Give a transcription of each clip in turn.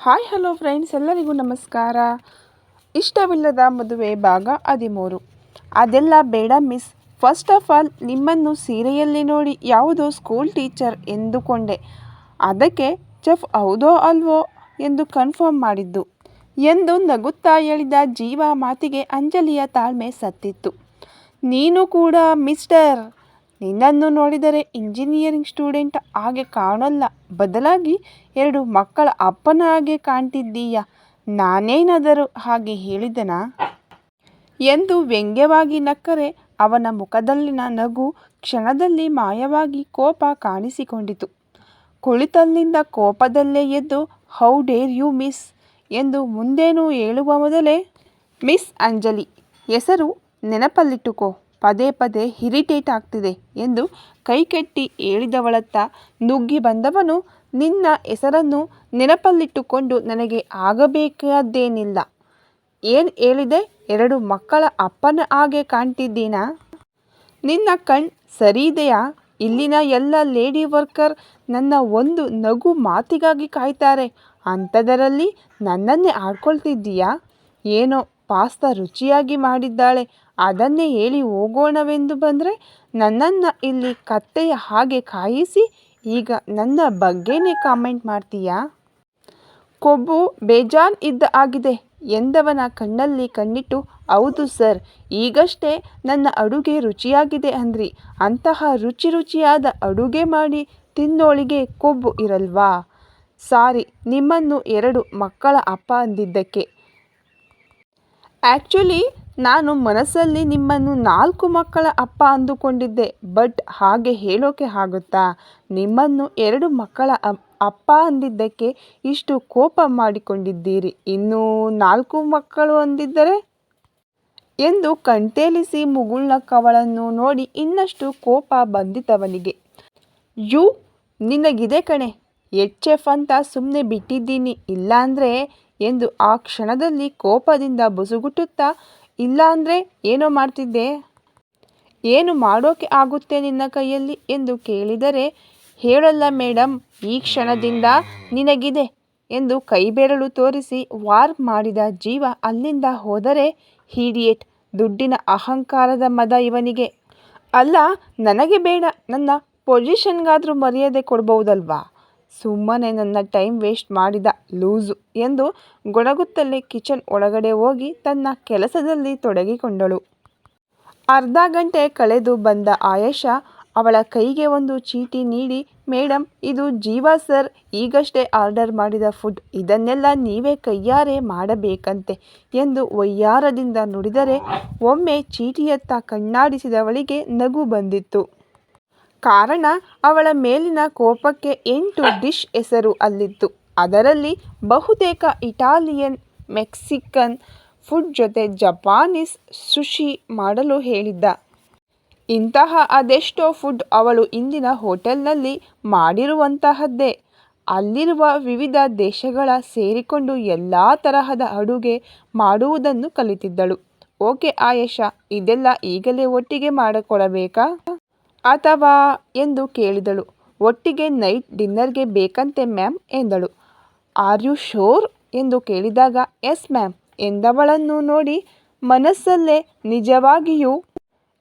Hi, hello friends, ಎಲ್ಲರಿಗೂ ನಮಸ್ಕಾರ. ಇಷ್ಟವಿಲ್ಲದ ಮದುವೆ ಭಾಗ ಹದಿಮೂರು. ಅದೆಲ್ಲ ಬೇಡ ಮಿಸ್. ಫಸ್ಟ್ ಆಫ್ ಆಲ್ ನಿಮ್ಮನ್ನು ಸೀರೆಯಲ್ಲಿ ನೋಡಿ ಯಾವುದೋ ಸ್ಕೂಲ್ ಟೀಚರ್ ಎಂದುಕೊಂಡೆ. ಅದಕ್ಕೆ ಚೆಫ್ ಹೌದೋ ಅಲ್ವೋ? ಎಂದು ಕನ್ಫರ್ಮ್ ಮಾಡಿದ್ದು. ಎಂದು ನಗುತ್ತಾ ಹೇಳಿದ ಜೀವ ಮಾತಿಗೆ ಅಂಜಲಿಯ ತಾಳ್ಮೆ ಸತ್ತಿತ್ತು. ನೀನು ಕೂಡ ಮಿಸ್ಟರ್ ನಿನ್ನನ್ನು ನೋಡಿದರೆ ಇಂಜಿನಿಯರಿಂಗ್ ಸ್ಟೂಡೆಂಟ್ ಹಾಗೆ ಕಾಣಲ್ಲ. ಬದಲಾಗಿ ಎರಡು ಮಕ್ಕಳ ಅಪ್ಪನ ಹಾಗೆ ಕಾಣ್ತಿದ್ದೀಯ? ನಾನೇನಾದರೂ ಹಾಗೆ ಹೇಳಿದನಾ? ಎಂದು ವ್ಯಂಗ್ಯವಾಗಿ ನಕ್ಕರೆ ಅವನ ಮುಖದಲ್ಲಿನ ನಗು ಕ್ಷಣದಲ್ಲಿ ಮಾಯವಾಗಿ ಕೋಪ ಕಾಣಿಸಿಕೊಂಡಿತು. ಕುಳಿತಲ್ಲಿಂದ ಕೋಪದಲ್ಲೇ ಎದ್ದು ಹೌ ಡೇರ್ ಯು ಮಿಸ್ ಎಂದು ಮುಂದೇನು ಹೇಳುವ ಮೊದಲೇ ಮಿಸ್ ಅಂಜಲಿ ಹೆಸರು ನೆನಪಲ್ಲಿಟ್ಟುಕೋ. ಪದೇ ಪದೇ ಹಿರಿಟೇಟ್ ಆಗ್ತಿದೆ ಎಂದು ಕೈಕಟ್ಟಿ ಹೇಳಿದವಳತ್ತ ನುಗ್ಗಿ ಬಂದವನು ನಿನ್ನ ಹೆಸರನ್ನು ನೆನಪಲ್ಲಿಟ್ಟುಕೊಂಡು ನನಗೆ ಆಗಬೇಕಾದ್ದೇನಿಲ್ಲ. ಏನು ಹೇಳಿದೆ? ಎರಡು ಮಕ್ಕಳ ಅಪ್ಪನ ಹಾಗೆ ಕಾಣ್ತಿದ್ದೀನಾ? ನಿನ್ನ ಕಣ್ ಸರಿದೆಯಾ ಇಲ್ಲಿನ ಎಲ್ಲ ಲೇಡಿ ವರ್ಕರ್ ನನ್ನ ಒಂದು ನಗು ಮಾತಿಗಾಗಿ ಕಾಯ್ತಾರೆ. ಅಂಥದರಲ್ಲಿ ನನ್ನನ್ನೇ ಆಡ್ಕೊಳ್ತಿದ್ದೀಯಾ? ಏನೋ ಪಾಸ್ತಾ ರುಚಿಯಾಗಿ ಮಾಡಿದ್ದಾಳೆ. ಅದನ್ನೇ ಹೇಳಿ ಹೋಗೋಣವೆಂದು ಬಂದರೆ ನನ್ನನ್ನು ಇಲ್ಲಿ ಕತ್ತೆಯ ಹಾಗೆ ಕಾಯಿಸಿ ಈಗ ನನ್ನ ಬಗ್ಗೆನೇ ಕಾಮೆಂಟ್ ಮಾಡ್ತೀಯಾ? ಕೊಬ್ಬು ಬೇಜಾನ್ ಇದ್ದ ಆಗಿದೆ. ಎಂದವನ ಕಣ್ಣಲ್ಲಿ ಕಣ್ಣಿಟ್ಟು, ಹೌದು ಸರ್, ಈಗಷ್ಟೇ ನನ್ನ ಅಡುಗೆ ರುಚಿಯಾಗಿದೆ ಅಂದ್ರಿ. ಅಂತಹ ರುಚಿ ರುಚಿಯಾದ ಅಡುಗೆ ಮಾಡಿ ತಿನ್ನೋಳಿಗೆ ಕೊಬ್ಬು ಇರಲ್ವಾ? ಸಾರಿ, ನಿಮ್ಮನ್ನು ಎರಡು ಮಕ್ಕಳ ಅಪ್ಪ ಅಂದಿದ್ದಕ್ಕೆ. ಆ್ಯಕ್ಚುಲಿ ನಾನು ಮನಸ್ಸಲ್ಲಿ ನಿಮ್ಮನ್ನು ನಾಲ್ಕು ಮಕ್ಕಳ ಅಪ್ಪ ಅಂದುಕೊಂಡಿದ್ದೆ, ಬಟ್ ಹಾಗೆ ಹೇಳೋಕೆ ಆಗುತ್ತಾ? ನಿಮ್ಮನ್ನು ಎರಡು ಮಕ್ಕಳ ಅಪ್ಪ ಅಂದಿದ್ದಕ್ಕೆ ಇಷ್ಟು ಕೋಪ ಮಾಡಿಕೊಂಡಿದ್ದೀರಿ, ಇನ್ನೂ ನಾಲ್ಕು ಮಕ್ಕಳು ಅಂದಿದ್ದರೆ? ಎಂದು ಕಣ್ತೇಲಿಸಿ ಮುಗುಳ್ನಕ್ಕವಳನ್ನು ನೋಡಿ ಇನ್ನಷ್ಟು ಕೋಪ ಬಂದಿತವನಿಗೆ. ಯು, ನಿನಗಿದೆ ಕಣೆ ಎಚ್ ಎಫ್ ಅಂತ ಸುಮ್ಮನೆ ಬಿಟ್ಟಿದ್ದೀನಿ, ಇಲ್ಲಾಂದ್ರೆ? ಎಂದು ಆ ಕ್ಷಣದಲ್ಲಿ ಕೋಪದಿಂದ ಬುಸುಗುಟ್ಟುತ್ತಾ ಇಲ್ಲಾಂದ್ರೆ ಏನೋ ಮಾಡ್ತಿದ್ದೆ? ಏನು ಮಾಡೋಕೆ ಆಗುತ್ತೆ ನಿನ್ನ ಕೈಯಲ್ಲಿ ಎಂದು ಕೇಳಿದರೆ, ಹೇಳಲ್ಲ ಮೇಡಮ್ ಈ ಕ್ಷಣದಿಂದ ನಿನಗಿದೆ ಎಂದು ಕೈಬೆರಳು ತೋರಿಸಿ ವಾರ್ ಮಾಡಿದ ಜೀವ ಅಲ್ಲಿಂದ ಹೋದರೆ ಹೀಡಿಯೇಟ್ ದುಡ್ಡಿನ ಅಹಂಕಾರದ ಮದ ಇವನಿಗೆ. ಅಲ್ಲ, ನನಗೆ ಬೇಡ, ನನ್ನ ಪೊಸಿಷನ್ಗಾದರೂ ಮರ್ಯಾದೆ ಕೊಡ್ಬೋದಲ್ವಾ ಸುಮ್ಮನೆ ನನ್ನ ಟೈಮ್ ವೇಸ್ಟ್ ಮಾಡಿದ ಲೂಸು ಎಂದು ಗೊಣಗುತ್ತಲೇ ಕಿಚನ್ ಒಳಗಡೆ ಹೋಗಿ ತನ್ನ ಕೆಲಸದಲ್ಲಿ ತೊಡಗಿಕೊಂಡಳು. ಅರ್ಧ ಗಂಟೆ ಕಳೆದು ಬಂದ ಆಯೇಷಾ ಅವಳ ಕೈಗೆ ಒಂದು ಚೀಟಿ ನೀಡಿ ಮೇಡಮ್ ಇದು ಜೀವಾ ಸರ್, ಈಗಷ್ಟೇ ಆರ್ಡರ್ ಮಾಡಿದ ಫುಡ್, ಇದನ್ನೆಲ್ಲ ನೀವೇ ಕೈಯಾರೆ ಮಾಡಬೇಕಂತೆ ಎಂದು ವಯ್ಯಾರದಿಂದ ನುಡಿದರೆ ಒಮ್ಮೆ ಚೀಟಿಯತ್ತ ಕಣ್ಣಾಡಿಸಿದವಳಿಗೆ ನಗು ಬಂದಿತ್ತು. ಕಾರಣ ಅವಳ ಮೇಲಿನ ಕೋಪಕ್ಕೆ ಎಂಟು ಡಿಶ್ ಹೆಸರು ಅಲ್ಲಿತ್ತು. ಅದರಲ್ಲಿ ಬಹುತೇಕ ಇಟಾಲಿಯನ್, ಮೆಕ್ಸಿಕನ್ ಫುಡ್ ಜೊತೆ ಜಪಾನೀಸ್ ಸುಶಿ ಮಾಡಲು ಹೇಳಿದ್ದ. ಇಂತಹ ಅದೆಷ್ಟೋ ಫುಡ್ ಅವಳು ಇಂದಿನ ಹೋಟೆಲ್ನಲ್ಲಿ ಮಾಡಿರುವಂತಹದ್ದೇ. ಅಲ್ಲಿರುವ ವಿವಿಧ ದೇಶಗಳ ಸೇರಿಕೊಂಡು ಎಲ್ಲ ತರಹದ ಅಡುಗೆ ಮಾಡುವುದನ್ನು ಕಲಿತಿದ್ದಳು. ಓಕೆ ಆಯೇಷಾ, ಇದೆಲ್ಲ ಈಗಲೇ ಒಟ್ಟಿಗೆ ಮಾಡಿಕೊಡಬೇಕಾ? ಅಥವಾ ಎಂದು ಕೇಳಿದಳು. ಒಟ್ಟಿಗೆ ನೈಟ್ ಡಿನ್ನರ್ಗೆ ಬೇಕಂತೆ, ಮ್ಯಾಮ್, ಎಂದಳು. ಆರ್ ಯು ಶೋರ್ ಎಂದು ಕೇಳಿದಾಗ, ಎಸ್, ಮ್ಯಾಮ್, ಎಂದವಳನ್ನು ನೋಡಿ ಮನಸ್ಸಲ್ಲೇ ನಿಜವಾಗಿಯೂ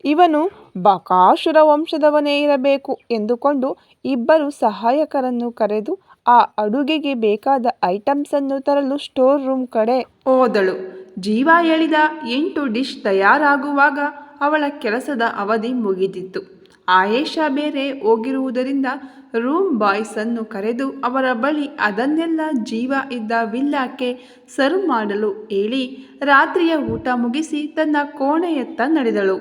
ಇವನು ಬಕಾಸುರ ವಂಶದವನೇ ಇರಬೇಕು ಎಂದುಕೊಂಡು ಇಬ್ಬರು ಸಹಾಯಕರನ್ನು ಕರೆದು ಆ ಅಡುಗೆಗೆ ಬೇಕಾದ ಐಟಮ್ಸನ್ನು ತರಲು ಸ್ಟೋರ್ ರೂಮ್ ಕಡೆ ಹೋದಳು. ಜೀವ ಹೇಳಿದ ಎಂಟು ಡಿಶ್ ತಯಾರಾಗುವಾಗ ಅವಳ ಕೆಲಸದ ಅವಧಿ ಮುಗಿದಿತ್ತು. ಆಯೇಷಾ ಬೇರೆ ಹೋಗಿರುವುದರಿಂದ ರೂಮ್ ಬಾಯ್ಸನ್ನು ಕರೆದು ಅವರ ಬಳಿ ಅದನ್ನೆಲ್ಲ ಜೀವ ಇದ್ದ ವಿಲ್ಲಾಕ್ಕೆ ಸರ್ವ್ ಮಾಡಲು ಹೇಳಿ ರಾತ್ರಿಯ ಊಟ ಮುಗಿಸಿ ತನ್ನ ಕೋಣೆಯತ್ತ ನಡೆದಳು.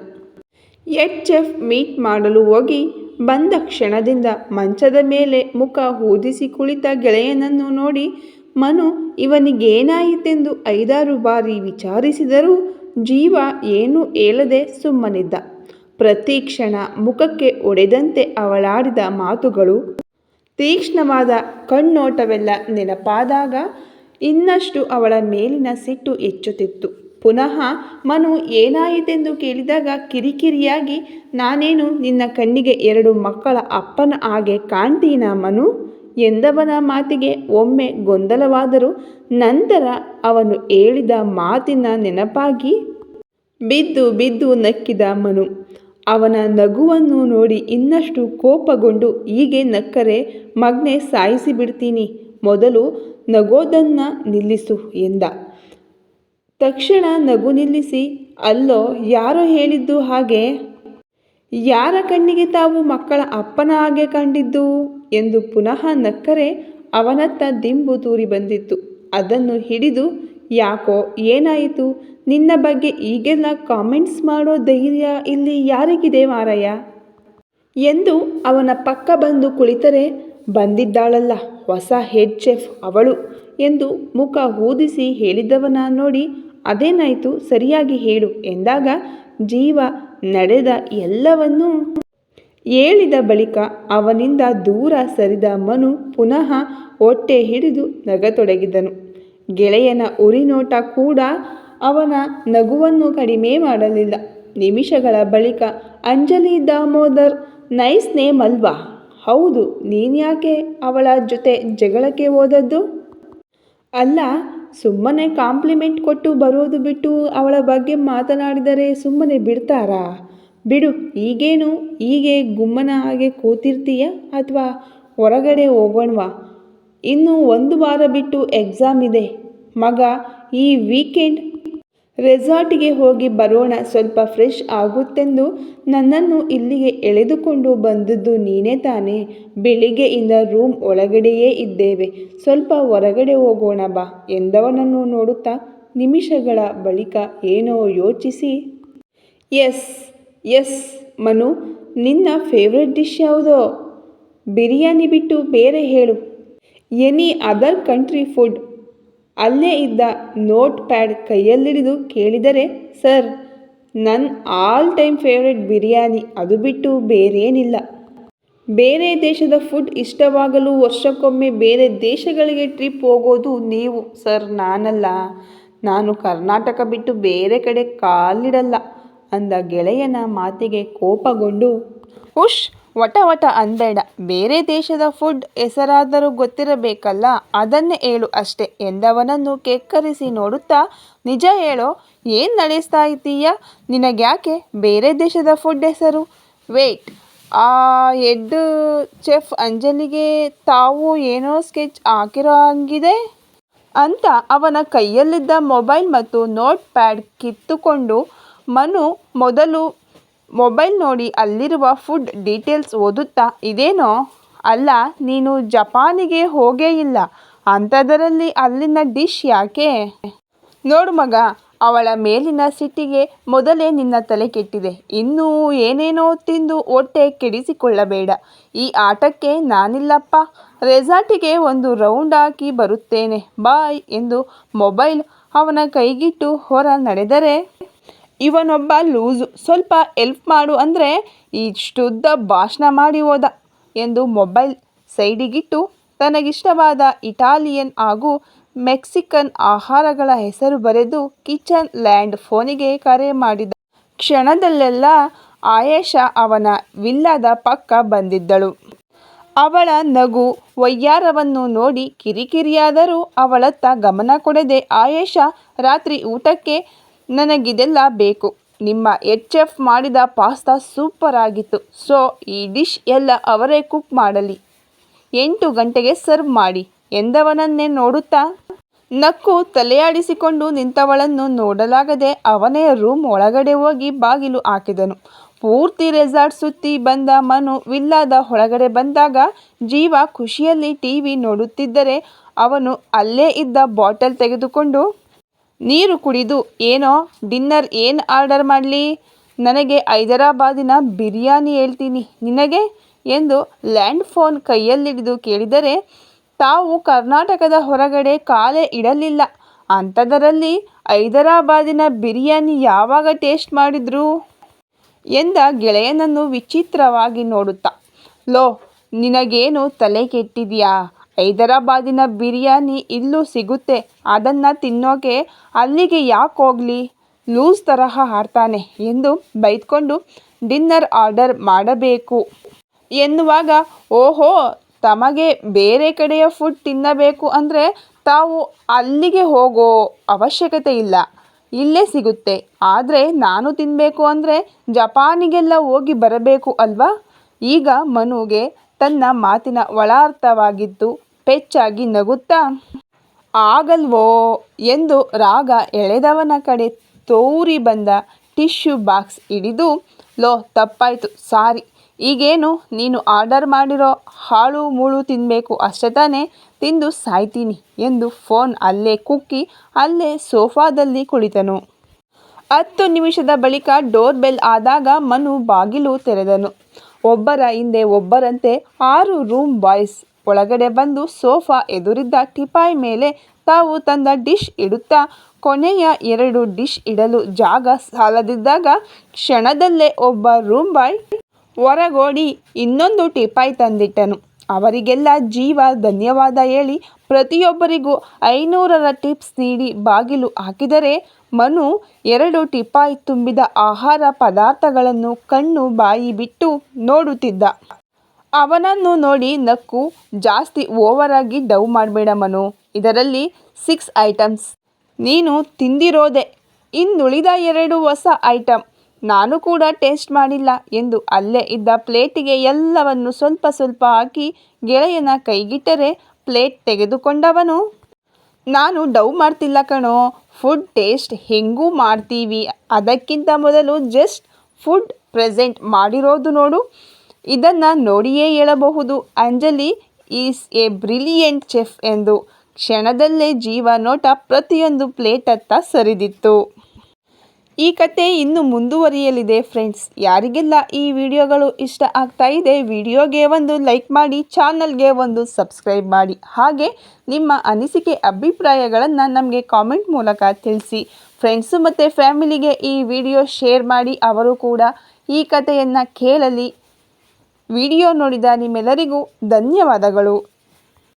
ಎಚ್ ಎಫ್ ಮೀಟ್ ಮಾಡಲು ಹೋಗಿ ಬಂದ ಕ್ಷಣದಿಂದ ಮಂಚದ ಮೇಲೆ ಮುಖ ಊದಿಸಿ ಕುಳಿತ ಗೆಳೆಯನನ್ನು ನೋಡಿ ಮನು, ಇವನಿಗೇನಾಯಿತೆಂದು ಐದಾರು ಬಾರಿ ವಿಚಾರಿಸಿದರೂ ಜೀವ ಏನೂ ಹೇಳದೆ ಸುಮ್ಮನಿದ್ದ. ಪ್ರತಿ ಕ್ಷಣ ಮುಖಕ್ಕೆ ಒಡೆದಂತೆ ಅವಳಾಡಿದ ಮಾತುಗಳು, ತೀಕ್ಷ್ಣವಾದ ಕಣ್ಣೋಟವೆಲ್ಲ ನೆನಪಾದಾಗ ಇನ್ನಷ್ಟು ಅವಳ ಮೇಲಿನ ಸಿಟ್ಟು ಹೆಚ್ಚುತ್ತಿತ್ತು. ಪುನಃ ಮನು ಏನಾಯಿತೆಂದು ಕೇಳಿದಾಗ ಕಿರಿಕಿರಿಯಾಗಿ, ನಾನೇನು ನಿನ್ನ ಕಣ್ಣಿಗೆ ಎರಡು ಮಕ್ಕಳ ಅಪ್ಪನ ಹಾಗೆ ಕಾಣ್ತೀನ ಮನು? ಎಂದವನ ಮಾತಿಗೆ ಒಮ್ಮೆ ಗೊಂದಲವಾದರೂ ನಂತರ ಅವನು ಹೇಳಿದ ಮಾತಿನ ನೆನಪಾಗಿ ಬಿದ್ದು ಬಿದ್ದು ನಕ್ಕಿದ ಮನು. ಅವನ ನಗುವನ್ನು ನೋಡಿ ಇನ್ನಷ್ಟು ಕೋಪಗೊಂಡು, ಹೀಗೆ ನಕ್ಕರೆ ಮಗ್ನೆ ಸಾಯಿಸಿ ಬಿಡ್ತೀನಿ ಮೊದಲು ನಗೋದನ್ನ ನಿಲ್ಲಿಸು ಎಂದ. ತಕ್ಷಣ ನಗು ನಿಲ್ಲಿಸಿ, ಅಲ್ಲೋ, ಯಾರೋ ಹೇಳಿದ್ದು ಹಾಗೆ? ಯಾರ ಕಣ್ಣಿಗೆ ತಾವು ಮಕ್ಕಳ ಅಪ್ಪನ ಹಾಗೆ ಕಂಡಿದ್ದು? ಎಂದು ಪುನಃ ನಕ್ಕರೆ ಅವನತ್ತ ದಿಂಬು ತೂರಿ ಬಂದಿತ್ತು. ಅದನ್ನು ಹಿಡಿದು, ಯಾಕೋ, ಏನಾಯಿತು? ನಿನ್ನ ಬಗ್ಗೆ ಈಗೆಲ್ಲ ಕಾಮೆಂಟ್ಸ್ ಮಾಡೋ ಧೈರ್ಯ ಇಲ್ಲಿ ಯಾರಿಗಿದೆ ಮಾರಯ್ಯ? ಎಂದು ಅವನ ಪಕ್ಕ ಬಂದು ಕುಳಿತರೆ ಬಂದಿದ್ದಾಳಲ್ಲ, ಹೊಸ ಹೆಡ್ ಚೆಫ್ ಅವಳು ಎಂದು ಮುಖ ಊದಿಸಿ ಹೇಳಿದವನ ನೋಡಿ ಅದೇನಾಯಿತು ಸರಿಯಾಗಿ ಹೇಳು ಎಂದಾಗ ಜೀವ ನಡೆದ ಎಲ್ಲವನ್ನೂ ಹೇಳಿದ ಬಳಿಕ ಅವನಿಂದ ದೂರ ಸರಿದ ಮನು ಪುನಃ ಹೊಟ್ಟೆ ಹಿಡಿದು ನಗತೊಡಗಿದನು. ಗೆಳೆಯನ ಉರಿನೋಟ ಕೂಡ ಅವನ ನಗುವನ್ನು ಕಡಿಮೆ ಮಾಡಲಿಲ್ಲ. ನಿಮಿಷಗಳ ಬಳಿಕ ಅಂಜಲಿ ದಾಮೋದರ್ ನೈಸ್ ನೇಮ್ ಅಲ್ವಾ ಹೌದು, ನೀನ್ಯಾಕೆ ಅವಳ ಜೊತೆ ಜಗಳಕ್ಕೆ ಹೋದದ್ದು? ಅಲ್ಲ, ಸುಮ್ಮನೆ ಕಾಂಪ್ಲಿಮೆಂಟ್ ಕೊಟ್ಟು ಬರೋದು ಬಿಟ್ಟು ಅವಳ ಬಗ್ಗೆ ಮಾತನಾಡಿದರೆ ಸುಮ್ಮನೆ ಬಿಡ್ತಾರಾ? ಬಿಡು, ಈಗೇನು, ಹೀಗೆ ಗುಮ್ಮನ ಹಾಗೆ ಕೂತಿರ್ತೀಯ ಅಥವಾ ಹೊರಗಡೆ ಹೋಗೋಣವಾ? ಇನ್ನು ಒಂದು ವಾರ ಬಿಟ್ಟು ಎಕ್ಸಾಮ್ ಇದೆ. ಮಗ, ಈ ವೀಕೆಂಡ್ ರೆಸಾರ್ಟಿಗೆ ಹೋಗಿ ಬರೋಣ, ಸ್ವಲ್ಪ ಫ್ರೆಶ್ ಆಗುತ್ತೆಂದು ನನ್ನನ್ನು ಇಲ್ಲಿಗೆ ಎಳೆದುಕೊಂಡು ಬಂದದ್ದು ನೀನೇ ತಾನೇ. ಬೆಳಿಗ್ಗೆಯಿಂದ ರೂಮ್ ಒಳಗಡೆಯೇ ಇದ್ದೇವೆ. ಸ್ವಲ್ಪ ಹೊರಗಡೆ ಹೋಗೋಣ ಬಾ ಎಂದವನನ್ನು ನೋಡುತ್ತಾ ನಿಮಿಷಗಳ ಬಳಿಕ ಏನೋ ಯೋಚಿಸಿ ಎಸ್ ಎಸ್ ಮನು, ನಿನ್ನ ಫೇವ್ರೆಟ್ ಡಿಶ್ ಯಾವುದೋ? ಬಿರಿಯಾನಿ ಬಿಟ್ಟು ಬೇರೆ ಹೇಳು. ಎನಿ ಅದರ್ ಕಂಟ್ರಿ ಫುಡ್ ಅಲ್ಲೇ ಇದ್ದ ನೋಟ್ ಪ್ಯಾಡ್ ಕೈಯಲ್ಲಿಡಿದು ಕೇಳಿದರೆ, ಸರ್ ನನ್ನ ಆಲ್ ಟೈಮ್ ಫೇವ್ರೆಟ್ ಬಿರಿಯಾನಿ, ಅದು ಬಿಟ್ಟು ಬೇರೇನಿಲ್ಲ. ಬೇರೆ ದೇಶದ ಫುಡ್ ಇಷ್ಟವಾಗಲು ವರ್ಷಕ್ಕೊಮ್ಮೆ ಬೇರೆ ದೇಶಗಳಿಗೆ ಟ್ರಿಪ್ ಹೋಗೋದು ನೀವು. ಸರ್, ನಾನಲ್ಲ. ನಾನು ಕರ್ನಾಟಕ ಬಿಟ್ಟು ಬೇರೆ ಕಡೆ ಕಾಲಿಡಲ್ಲ, ಅಂದ ಗೆಳೆಯನ ಮಾತಿಗೆ ಕೋಪಗೊಂಡು. ಉಷ್ ವಟ ವಟ ಅಂದೇಡ. ಬೇರೆ ದೇಶದ ಫುಡ್ ಹೆಸರಾದರೂ ಗೊತ್ತಿರಬೇಕಲ್ಲ? ಅದನ್ನೇ ಹೇಳು ಅಷ್ಟೆ. ಎಂದವನನ್ನು ಕೆಕ್ಕರಿಸಿ ನೋಡುತ್ತಾ, ನಿಜ ಹೇಳೋ, ಏನು ನಡೆಸ್ತಾ ಇದ್ದೀಯ? ನಿನಗ್ಯಾಕೆ ಬೇರೆ ದೇಶದ ಫುಡ್ ಹೆಸರು? ವೇಟ್. ಆ ಹೆಡ್ ಚೆಫ್ ಅಂಜಲಿಗೆ ತಾವು ಏನೋ ಸ್ಕೆಚ್ ಹಾಕಿರೋ ಹಂಗಿದೆ? ಅಂತ ಅವನ ಕೈಯಲ್ಲಿದ್ದ ಮೊಬೈಲ್ ಮತ್ತು ನೋಟ್ ಪ್ಯಾಡ್ ಕಿತ್ತುಕೊಂಡು ಮನು ಮೊದಲು ಮೊಬೈಲ್ ನೋಡಿ ಅಲ್ಲಿರುವ ಫುಡ್ ಡೀಟೇಲ್ಸ್ ಓದುತ್ತಾ, ಇದೇನೋ? ಅಲ್ಲ, ನೀನು ಜಪಾನಿಗೆ ಹೋಗೇ ಇಲ್ಲ. ಅಂಥದರಲ್ಲಿ ಅಲ್ಲಿನ ಡಿಶ್ ಯಾಕೆ? ನೋಡು ಮಗ, ಅವಳ ಮೇಲಿನ ಸಿಟ್ಟಿಗೆ ಮೊದಲೇ ನಿನ್ನ ತಲೆ ಕೆಟ್ಟಿದೆ. ಇನ್ನೂ ಏನೇನೋ ತಿಂದು ಹೊಟ್ಟೆ ಕೆಡಿಸಿಕೊಳ್ಳಬೇಡ. ಈ ಆಟಕ್ಕೆ ನಾನಿಲ್ಲಪ್ಪ. ರೆಸಾರ್ಟಿಗೆ ಒಂದು ರೌಂಡ್ ಹಾಕಿ ಬರುತ್ತೇನೆ. ಬಾಯ್ ಎಂದು ಮೊಬೈಲ್ ಅವನ ಕೈಗಿಟ್ಟು ಹೊರ ನಡೆದರೆ ಇವನೊಬ್ಬ ಲೂಸು. ಸ್ವಲ್ಪ ಎಲ್ಪ್ ಮಾಡು ಅಂದರೆ ಇಷ್ಟುದ್ದ ಭಾಷಣ ಮಾಡಿ ಹೋದ ಎಂದು ಮೊಬೈಲ್ ಸೈಡಿಗಿಟ್ಟು ತನಗಿಷ್ಟವಾದ ಇಟಾಲಿಯನ್ ಹಾಗೂ ಮೆಕ್ಸಿಕನ್ ಆಹಾರಗಳ ಹೆಸರು ಬರೆದು ಕಿಚನ್ ಲ್ಯಾಂಡ್ ಫೋನಿಗೆ ಕರೆ ಮಾಡಿದ ಕ್ಷಣದಲ್ಲೆಲ್ಲ ಆಯೇಷಾ ಅವನ ವಿಲ್ಲಾದ ಪಕ್ಕ ಬಂದಿದ್ದಳು. ಅವಳ ನಗು ವಯ್ಯಾರವನ್ನು ನೋಡಿ ಕಿರಿಕಿರಿಯಾದರೂ ಅವಳತ್ತ ಗಮನ ಕೊಡದೆ ಆಯೇಷಾ ರಾತ್ರಿ ಊಟಕ್ಕೆ ನನಗಿದೆಲ್ಲ ಬೇಕು. ನಿಮ್ಮ ಎಚ್ ಎಫ್ ಮಾಡಿದ ಪಾಸ್ತಾ ಸೂಪರ್ ಆಗಿತ್ತು. ಸೊ, ಈ ಡಿಶ್ ಎಲ್ಲ ಅವರೇ ಕುಕ್ ಮಾಡಲಿ. ಎಂಟು ಗಂಟೆಗೆ ಸರ್ವ್ ಮಾಡಿ. ಎಂದವನನ್ನೇ ನೋಡುತ್ತಾ? ನಕ್ಕು ತಲೆಯಾಡಿಸಿಕೊಂಡು ನಿಂತವಳನ್ನು ನೋಡಲಾಗದೆ ಅವನೇ ರೂಮ್ ಒಳಗಡೆ ಹೋಗಿ ಬಾಗಿಲು ಹಾಕಿದನು. ಪೂರ್ತಿ ರೆಸಾರ್ಟ್ ಸುತ್ತಿ ಬಂದ ಮನು ವಿಲ್ಲಾದ ಒಳಗಡೆ ಬಂದಾಗ ಜೀವ ಖುಷಿಯಲ್ಲಿ ಟಿವಿ ನೋಡುತ್ತಿದ್ದರೆ ಅವನು ಅಲ್ಲೇ ಇದ್ದ ಬಾಟಲ್ ತೆಗೆದುಕೊಂಡು ನೀರು ಕುಡಿದು ಏನೋ ಡಿನ್ನರ್ ಏನು ಆರ್ಡರ್ ಮಾಡಲಿ? ನನಗೆ ಹೈದರಾಬಾದಿನ ಬಿರಿಯಾನಿ ಹೇಳ್ತೀನಿ. ನಿನಗೆ? ಎಂದು ಲ್ಯಾಂಡ್ ಫೋನ್ ಕೈಯಲ್ಲಿಡಿದು ಕೇಳಿದರೆ, ತಾವು ಕರ್ನಾಟಕದ ಹೊರಗಡೆ ಕಾಲೇ ಇಡಲಿಲ್ಲ. ಅಂಥದರಲ್ಲಿ ಹೈದರಾಬಾದಿನ ಬಿರಿಯಾನಿ ಯಾವಾಗ ಟೇಸ್ಟ್ ಮಾಡಿದ್ರು? ಎಂದ ಗೆಳೆಯನನ್ನು ವಿಚಿತ್ರವಾಗಿ ನೋಡುತ್ತಾ, ಲೋ, ನಿನಗೇನು ತಲೆ ಕೆಟ್ಟಿದೆಯಾ ಹೈದರಾಬಾದಿನ ಬಿರಿಯಾನಿ ಇಲ್ಲೂ ಸಿಗುತ್ತೆ. ಅದನ್ನು ತಿನ್ನೋಕೆ ಅಲ್ಲಿಗೆ ಯಾಕೆ ಹೋಗಲಿ? ಲೂಸ್ ತರಹ ಆಡ್ತಾನೆ ಎಂದು ಬೈದ್ಕೊಂಡು ಡಿನ್ನರ್ ಆರ್ಡರ್ ಮಾಡಬೇಕು. ಎನ್ನುವಾಗ, ಓಹೋ, ತಮಗೆ ಬೇರೆ ಕಡೆಯ ಫುಡ್ ತಿನ್ನಬೇಕು ಅಂದರೆ ತಾವು ಅಲ್ಲಿಗೆ ಹೋಗೋ ಅವಶ್ಯಕತೆ ಇಲ್ಲ. ಇಲ್ಲೇ ಸಿಗುತ್ತೆ. ಆದರೆ ನಾನು ತಿನ್ನಬೇಕು ಅಂದರೆ ಜಪಾನಿಗೆಲ್ಲ ಹೋಗಿ ಬರಬೇಕು ಅಲ್ವಾ? ಈಗ ಮನುಗೆ ತನ್ನ ಮಾತಿನ ಒಳಾರ್ಥವಾಗಿದ್ದು ಪೆಚ್ಚಾಗಿ ನಗುತ್ತಾ, ಆಗಲ್ವೋ ಎಂದು ರಾಗ ಎಳೆದವನ ಕಡೆ ತೋರಿ ಬಂದ ಟಿಶ್ಯೂ ಬಾಕ್ಸ್ ಹಿಡಿದು, ಲೋ, ತಪ್ಪಾಯಿತು, ಸಾರಿ. ಈಗೇನು ನೀನು ಆರ್ಡರ್ ಮಾಡಿರೋ ಹಾಳು ಮೂಳು ತಿನ್ನಬೇಕು ಅಷ್ಟೇ ತಾನೇ? ತಿಂದು ಸಾಯ್ತೀನಿ ಎಂದು ಫೋನ್ ಅಲ್ಲೇ ಕುಕ್ಕಿ ಅಲ್ಲೇ ಸೋಫಾದಲ್ಲಿ ಕುಳಿತನು. ಹತ್ತು ನಿಮಿಷದ ಬಳಿಕ ಡೋರ್ ಬೆಲ್ ಆದಾಗ ಮನು ಬಾಗಿಲು ತೆರೆದನು. ಒಬ್ಬರ ಹಿಂದೆ ಒಬ್ಬರಂತೆ ಆರು ರೂಮ್ ಬಾಯ್ಸ್ ಒಳಗಡೆ ಬಂದು ಸೋಫಾ ಎದುರಿದ್ದ ಟಿಪಾಯ್ ಮೇಲೆ ತಾವು ತಂದ ಡಿಶ್ ಇಡುತ್ತಾ ಕೊನೆಯ ಎರಡು ಡಿಶ್ ಇಡಲು ಜಾಗ ಸಾಲದಿದ್ದಾಗ ಕ್ಷಣದಲ್ಲೇ ಒಬ್ಬ ರೂಮ್ ಬಾಯ್ ಹೊರಗೋಡಿ ಇನ್ನೊಂದು ಟಿಪಾಯ್ ತಂದಿಟ್ಟನು. ಅವರಿಗೆಲ್ಲ ಜೀವ ಧನ್ಯವಾದ ಹೇಳಿ ಪ್ರತಿಯೊಬ್ಬರಿಗೂ ಐನೂರರ ಟಿಪ್ಸ್ ನೀಡಿ ಬಾಗಿಲು ಹಾಕಿದರೆ ಮನು ಎರಡು ಟಿಪಾಯ್ ತುಂಬಿದ ಆಹಾರ ಪದಾರ್ಥಗಳನ್ನು ಕಣ್ಣು ಬಾಯಿ ಬಿಟ್ಟು ನೋಡುತ್ತಿದ್ದ. ಅವನನ್ನು ನೋಡಿ ನಕ್ಕು, ಜಾಸ್ತಿ ಓವರಾಗಿ ಡವ್ ಮಾಡಬೇಡ ಮನು. ಇದರಲ್ಲಿ ಸಿಕ್ಸ್ ಐಟಮ್ಸ್ ನೀನು ತಿಂದಿರೋದೆ. ಇನ್ನುಳಿದ ಎರಡು ಹೊಸ ಐಟಮ್ ನಾನು ಕೂಡ ಟೇಸ್ಟ್ ಮಾಡಿಲ್ಲ ಎಂದು ಅಲ್ಲೇ ಇದ್ದ ಪ್ಲೇಟಿಗೆ ಎಲ್ಲವನ್ನು ಸ್ವಲ್ಪ ಸ್ವಲ್ಪ ಹಾಕಿ ಗೆಳೆಯನ ಕೈಗಿಟ್ಟರೆ ಪ್ಲೇಟ್ ತೆಗೆದುಕೊಂಡವನು. ನಾನು ಡವ್ ಮಾಡ್ತಿಲ್ಲ ಕಣೋ. ಫುಡ್ ಟೇಸ್ಟ್ ಹೆಂಗೂ ಮಾಡ್ತೀವಿ. ಅದಕ್ಕಿಂತ ಮೊದಲು ಜಸ್ಟ್ ಫುಡ್ ಪ್ರೆಸೆಂಟ್ ಮಾಡಿರೋದು ನೋಡು. ಇದನ್ನು ನೋಡಿಯೇ ಹೇಳಬಹುದು. Anjali is a brilliant chef ಎಂದು ಕ್ಷಣದಲ್ಲೇ ಜೀವ ನೋಟ ಪ್ರತಿಯೊಂದು ಪ್ಲೇಟತ್ತ ಸರಿದಿತ್ತು. ಈ ಕತೆ ಇನ್ನು ಮುಂದುವರಿಯಲಿದೆ ಫ್ರೆಂಡ್ಸ್. ಯಾರಿಗೆಲ್ಲ ಈ ವಿಡಿಯೋಗಳು ಇಷ್ಟ ಆಗ್ತಾ ಇದೆ, ವಿಡಿಯೋಗೆ ಒಂದು ಲೈಕ್ ಮಾಡಿ, ಚಾನಲ್ಗೆ ಒಂದು ಸಬ್ಸ್ಕ್ರೈಬ್ ಮಾಡಿ. ಹಾಗೆ ನಿಮ್ಮ ಅನಿಸಿಕೆ, ಅಭಿಪ್ರಾಯಗಳನ್ನು ನಮಗೆ ಕಾಮೆಂಟ್ ಮೂಲಕ ತಿಳಿಸಿ. ಫ್ರೆಂಡ್ಸು ಮತ್ತು ಫ್ಯಾಮಿಲಿಗೆ ಈ ವಿಡಿಯೋ ಶೇರ್ ಮಾಡಿ, ಅವರು ಕೂಡ ಈ ಕಥೆಯನ್ನು ಕೇಳಲಿ. ವಿಡಿಯೋ ನೋಡಿದ ನಿಮ್ಮೆಲ್ಲರಿಗೂ ಧನ್ಯವಾದಗಳು.